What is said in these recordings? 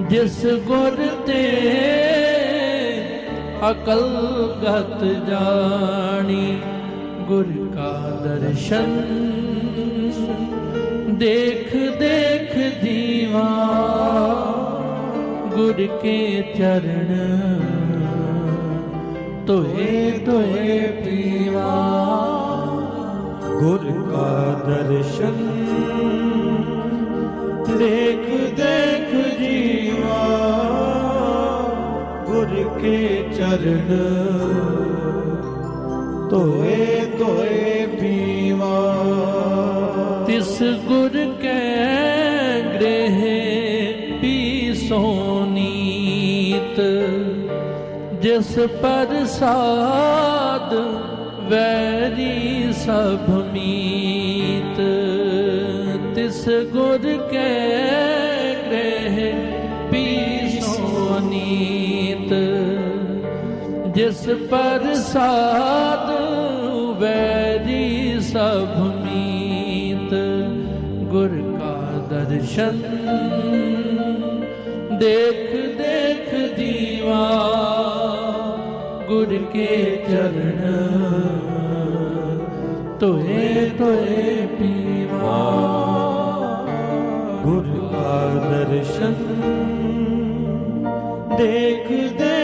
ਜਿਸ ਗੁਰ ਤੇ ਅਕਲ ਗਤ ਜਾਣੀ, ਗੁਰ ਕਾ ਦਰਸ਼ਨ ਦੇਖ ਦੇਖ ਦੀਵਾ ਗੁਰ ਕੇ ਚਰਨ ਤੋਏ ਤੋਏ ਪੀਵਾ। ਗੁਰ ਕਾ ਦਰਸ਼ਨ ਦੇਖ ਕੇ ਚਰਨ। ਧੋਏ ਧੋਏ ਪੀਵਾ। ਤਿਸ ਗੁਰ ਕੈ ਗ੍ਰਹਿ ਪੀ ਸੋਨੀਤ ਜਿਸ ਪਰ ਸਾਧ ਵੈਰੀ ਸਭ ਮੀਤ। ਤਿਸ ਗੁਰ ਕੈ ਗ੍ਰਹਿ ਪੀ ਸੋਨੀਤ ਜਿਸ ਪ੍ਰਸਾਦ ਵੈਰੀ ਸਭ ਮੀਤ, ਗੁਰ ਕਾ ਦਰਸ਼ਨ। ਦੇਖ ਦੇਖ ਜੀਵਾ, ਗੁਰ ਕੇ ਚਰਨ। ਤੋਏ ਤੋਏ ਪੀਵਾ, ਗੁਰ ਕਾ ਦਰਸ਼ਨ। ਦੇਖ ਦੇਖ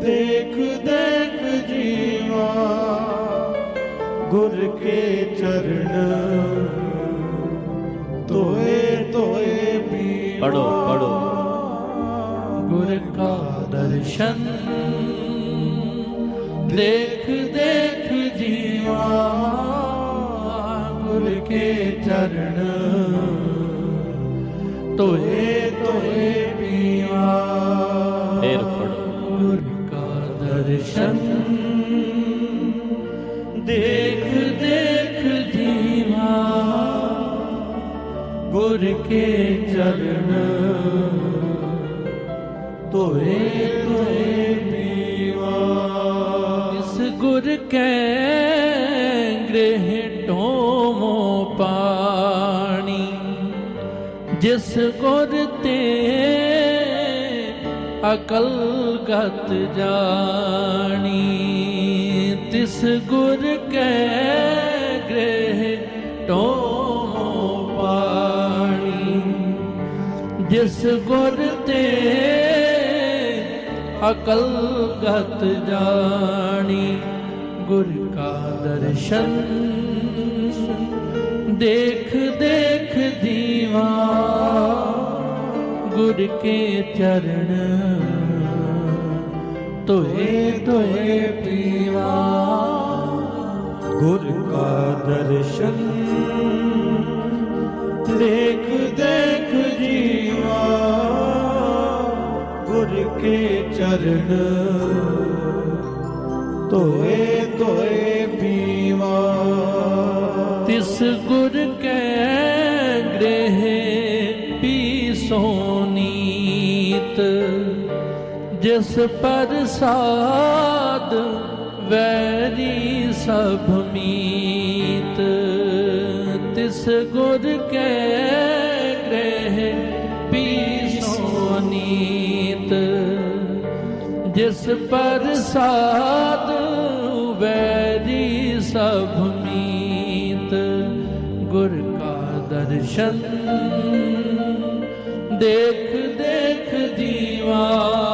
ਦੇਖ ਦੇਖ ਜੀਵਾ ਗੁਰ ਕੇ ਚਰਨ। ਧੋਏ ਧੋਏ ਪੀਵਾ ਪੜੋ ਪੜੋ ਗੁਰ ਕਾ ਦਰਸ਼ਨ। ਦੇਖ ਦੇਖ ਜੀਵਾ ਗੁਰ ਕੇ ਚਰਨ। ਤੋਏ ਤੋਏ ਦਰਸ਼ਨ ਦੇਖ ਦੇਖ ਜੀਵਾ ਗੁਰ ਕੇ ਚਰਨ ਤੋਏ ਤੋਏ ਪੀਵਾ ਇਸ ਗੁਰ ਕੈ ਗ੍ਰਹਿ ਢੋਮੋ ਪਾਣੀ ਜਿਸ ਗੁਰ ਤੇ ਅਕਲ ਗਤ ਜਾਣੀ, ਤਿਸ ਗੁਰ ਕੈ ਗ੍ਰਹਿ ਟੋ ਪਾਣੀ। ਜਿਸ ਗੁਰ ਤੇ ਅਕਲ ਗਤ ਜਾਣੀ, ਗੁਰ ਕਾ ਦਰਸ਼ਨ ਦੇਖ ਦੇਖ ਦੀਵਾ ਗੁਰ ਕੇ ਚਰਨ। ਤੋਏ ਤੋਏ ਪੀਵਾ। ਗੁਰ ਕਾ ਦਰਸ਼ਨ। ਦੇਖ ਦੇਖ ਜੀਵਾ। ਗੁਰ ਕੇ ਚਰਨ। ਧੋਏ ਜਿਸ ਪ੍ਰਸਾਦ ਵੈਰੀ ਸਭ ਮੀਤ, ਤਿਸ ਗੁਰ ਕੈ ਗ੍ਰਹਿ ਪੀ ਸੋਨੀਤ ਜਿਸ ਪ੍ਰਸਾਦ ਵੈਰੀ ਸਭ ਮੀਤ, ਗੁਰ ਕਾ ਦਰਸ਼ਨ ਦੇਖ ਦੇਖ ਜੀਵਾ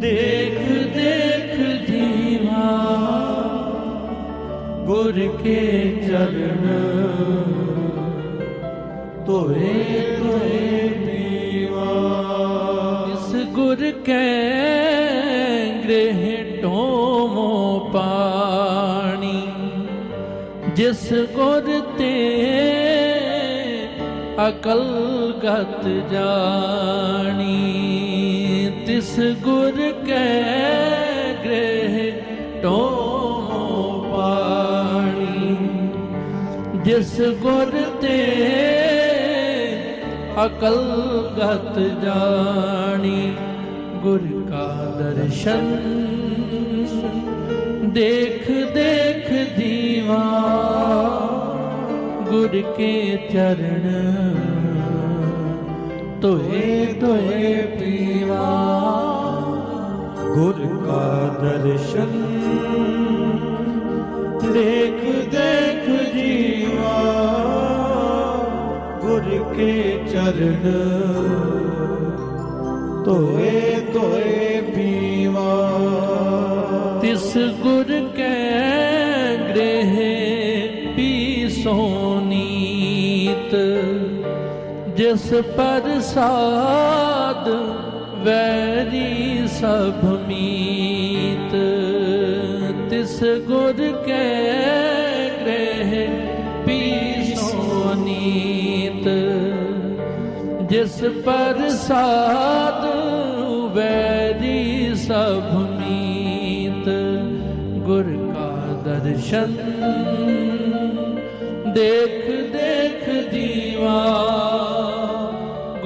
ਦੇਖ ਦੇਖ ਜੀਵਾ, ਗੁਰ ਕੇ ਚਰਨ। ਤੋਏ ਤੋਏ ਪੀਵਾ ਇਸ ਗੁਰ ਕੈ ਗ੍ਰਹਿ ਢੋਮੋ ਪਾਣੀ। ਜਿਸ ਗੁਰ ਤੇ ਅਕਲ ਗਤ ਜਾਣੀ। ਤਿਸ ਗੁਰ ਕੈ ਗ੍ਰਹਿ ਟੋ ਪਾਣੀ। ਜਿਸ ਗੁਰ ਤੇ ਅਕਲ ਗਤ ਜਾਣੀ, ਗੁਰ ਕਾ ਦਰਸ਼ਨ ਦੇਖ ਦੇਖ ਦੀਵਾ, ਗੁਰ ਕੇ ਚਰਨ ਤੋਏ ਤੋਏ ਪੀਵਾ ਗੁਰ ਕਾ ਦਰਸ਼ਨ। ਦੇਖ ਦੇਖ ਜੀਵਾ, ਗੁਰ ਕੇ ਚਰਨ। ਤੋਏ ਤੋਏ ਪੀਵਾ। ਤਿਸ ਗੁਰ ਕੇ ਗ੍ਰਹਿ ਪੀ ਸੋਨੀਤ ਜਿਸ ਪਰ ਸਾਧ ਵੈਰੀ ਸਭ ਮੀਤ, ਤਿਸ ਗੁਰ ਕੈ ਗ੍ਰਹਿ ਪੀ ਸੋਨੀਤ ਜਿਸ ਪ੍ਰਸਾਦ ਵੈਰੀ ਸਭ ਮੀਤ, ਗੁਰ ਕਾ ਦਰਸ਼ਨ ਦੇਖ ਦੇਖ ਜੀਵਾ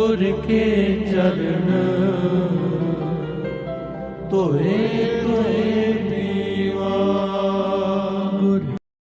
ਗੁਰ ਕੇ ਚਰਨ ਤੋਏ ਤੋਏ